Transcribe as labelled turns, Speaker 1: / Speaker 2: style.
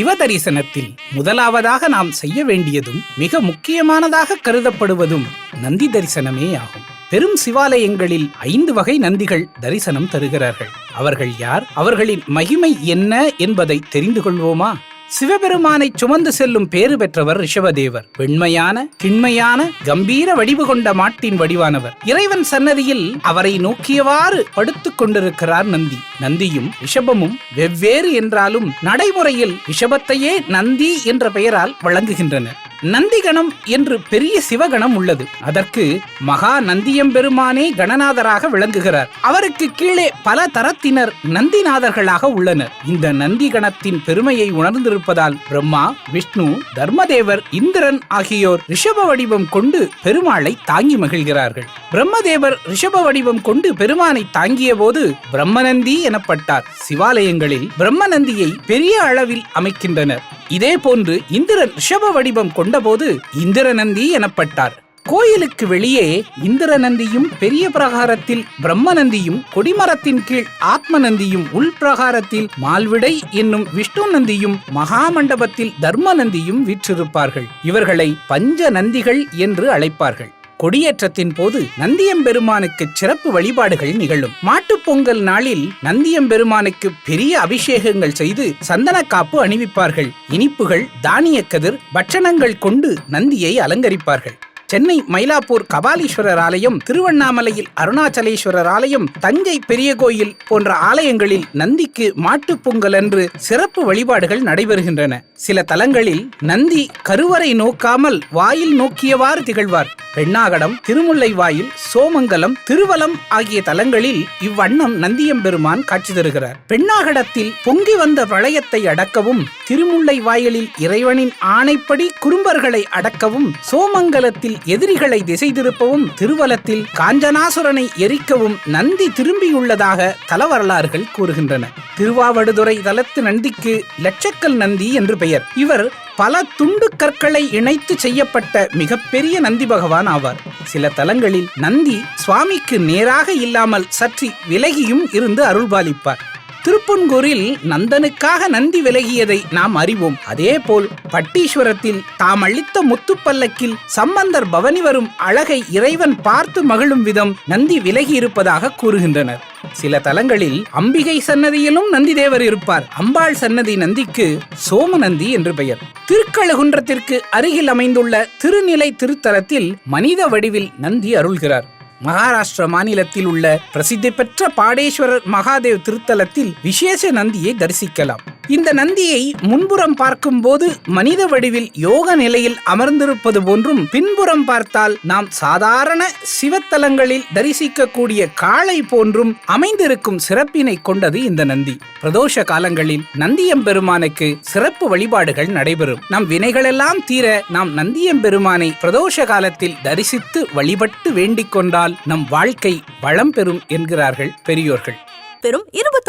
Speaker 1: சிவதரிசனத்தில் முதலாவதாக நாம் செய்ய வேண்டியதும் மிக முக்கியமானதாக கருதப்படுவதும் நந்தி தரிசனமே ஆகும். பெரும் சிவாலயங்களில் ஐந்து வகை நந்திகள் தரிசனம் தருகிறார்கள். அவர்கள் யார்? அவர்களின் மகிமை என்ன என்பதை தெரிந்து கொள்வோமா? சிவபெருமானை சுமந்து செல்லும் பேறு பெற்றவர் ரிஷபதேவர். வெண்மையான திண்மையான கம்பீர வடிவு கொண்ட மாட்டின் வடிவானவர். இறைவன் சன்னதியில் அவரை நோக்கியவாறு படுத்துக் கொண்டிருக்கிறார் நந்தி. நந்தியும் ரிஷபமும் வெவ்வேறு என்றாலும் நடைமுறையில் ரிஷபத்தையே நந்தி என்ற பெயரால் வழங்குகின்றனர். நந்திகணம் என்று பெரிய சிவகணம் உள்ளது. அதற்கு மகா நந்தியம்பெருமானே கணநாதராக விளங்குகிறார். அவருக்கு கீழே பல தரத்தினர் நந்திநாதர்களாக உள்ளனர். இந்த நந்தி கணத்தின் பெருமையை உணர்ந்திருப்பதால் பிரம்மா விஷ்ணு தர்மதேவர் இந்திரன் ஆகியோர் ரிஷப வடிவம் கொண்டு பெருமாளை தாங்கி மகிழ்கிறார்கள். பிரம்மதேவர் ரிஷப வடிவம் கொண்டு பெருமானை தாங்கிய போது பிரம்மநந்தி எனப்பட்டார். சிவாலயங்களில் பிரம்மநந்தியை பெரிய அளவில் அமைக்கின்றனர். இதே போன்று இந்திரன் ரிஷப வடிவம் கொண்டபோது இந்திரநந்தி எனப்பட்டார். கோயிலுக்கு வெளியே இந்திரநந்தியும் பெரிய பிரகாரத்தில் பிரம்மநந்தியும் கொடிமரத்தின் கீழ் ஆத்மநந்தியும் உள் பிரகாரத்தில் மால்விடை என்னும் விஷ்ணு நந்தியும் மகாமண்டபத்தில் தர்மநந்தியும் வீற்றிருப்பார்கள். இவர்களை பஞ்ச நந்திகள் என்று அழைப்பார்கள். கொடியேற்றத்தின் போது நந்தியம்பெருமானுக்கு சிறப்பு வழிபாடுகள் நிகழும். மாட்டுப்பொங்கல் நாளில் நந்தியம்பெருமானுக்கு பெரிய அபிஷேகங்கள் செய்து சந்தனக்காப்பு அணிவிப்பார்கள். இனிப்புகள் தானிய கதிர் பட்சணங்கள் கொண்டு நந்தியை அலங்கரிப்பார்கள். சென்னை மயிலாப்பூர் கபாலீஸ்வரர் ஆலயம் திருவண்ணாமலையில் அருணாச்சலேஸ்வரர் ஆலயம் தஞ்சை பெரிய கோயில் போன்ற ஆலயங்களில் நந்திக்கு மாட்டுப் பொங்கல் அன்று சிறப்பு வழிபாடுகள் நடைபெறுகின்றன. சில தலங்களில் நந்தி கருவறை நோக்காமல் வாயில் நோக்கியவாறு திகழ்வார். பெண்ணாகடம் திருமுல்லை வாயில் சோமங்கலம் திருவலம் ஆகிய தலங்களில் இவ்வண்ணம் நந்தியம்பெருமான் காட்சி தருகிறார். பெண்ணாகடத்தில் பொங்கி வந்த வளையத்தை அடக்கவும் திருமுல்லை வாயிலில் இறைவனின் ஆணைப்படி குறும்பர்களை அடக்கவும் சோமங்கலத்தில் எதிரிகளை திசை திருப்பவும் திருவலத்தில் காஞ்சனாசுரனை எரிக்கவும் நந்தி திரும்பியுள்ளதாக தல வரலாறுகள் கூறுகின்றன. திருவாவடுதுறை தலத்து நந்திக்கு லட்சக்கல் நந்தி என்று பெயர். இவர் பல துண்டு கற்களை இணைத்து செய்யப்பட்ட மிகப்பெரிய நந்தி பகவான். ஆவார். சில தலங்களில் நந்தி சுவாமிக்கு நேராக இல்லாமல் சற்று விலகியும் இருந்து அருள்பாலிப்பார். திருப்பன்கூரில் நந்தனுக்காக நந்தி விலகியதை நாம் அறிவோம். அதேபோல் பட்டீஸ்வரத்தில் தாம் அளித்த முத்துப்பல்லக்கில் சம்பந்தர் பவனி வரும் அழகை இறைவன் பார்த்து மகிழும் விதம் நந்தி விலகி இருப்பதாக கூறுகின்றனர். சில தலங்களில் அம்பிகை சன்னதியிலும் நந்தி தேவர் இருப்பார். அம்பாள் சன்னதி நந்திக்கு சோமநந்தி என்று பெயர். திருக்கழுகுன்றத்திற்கு அருகில் அமைந்துள்ள திருநிலை திருத்தலத்தில் மனித வடிவில் நந்தி அருள்கிறார். மகாராஷ்டிர மாநிலத்தில் உள்ள பிரசித்தி பெற்ற பாடேஸ்வரர் மகாதேவ் திருத்தலத்தில் விசேஷ நந்தியை தரிசிக்கலாம். இந்த நந்தியை முன்புறம் பார்க்கும்போது மனித வடிவில் யோக நிலையில் அமர்ந்திருப்பது போன்றும் பின்புறம் பார்த்தால் நாம் சாதாரண சிவத்தலங்களில் தரிசிக்கக்கூடிய காளை போன்றும் அமைந்திருக்கும் சிறப்பினை கொண்டது இந்த நந்தி. பிரதோஷ காலங்களில் நந்தியம்பெருமானுக்கு சிறப்பு வழிபாடுகள் நடைபெறும். நம் வினைகளெல்லாம் தீர நாம் நந்தியம்பெருமானை பிரதோஷ காலத்தில் தரிசித்து வழிபட்டு வேண்டிக் கொண்டால் நம் வாழ்க்கை வளம் பெறும் என்கிறார்கள் பெரியோர்கள்.
Speaker 2: வெறும்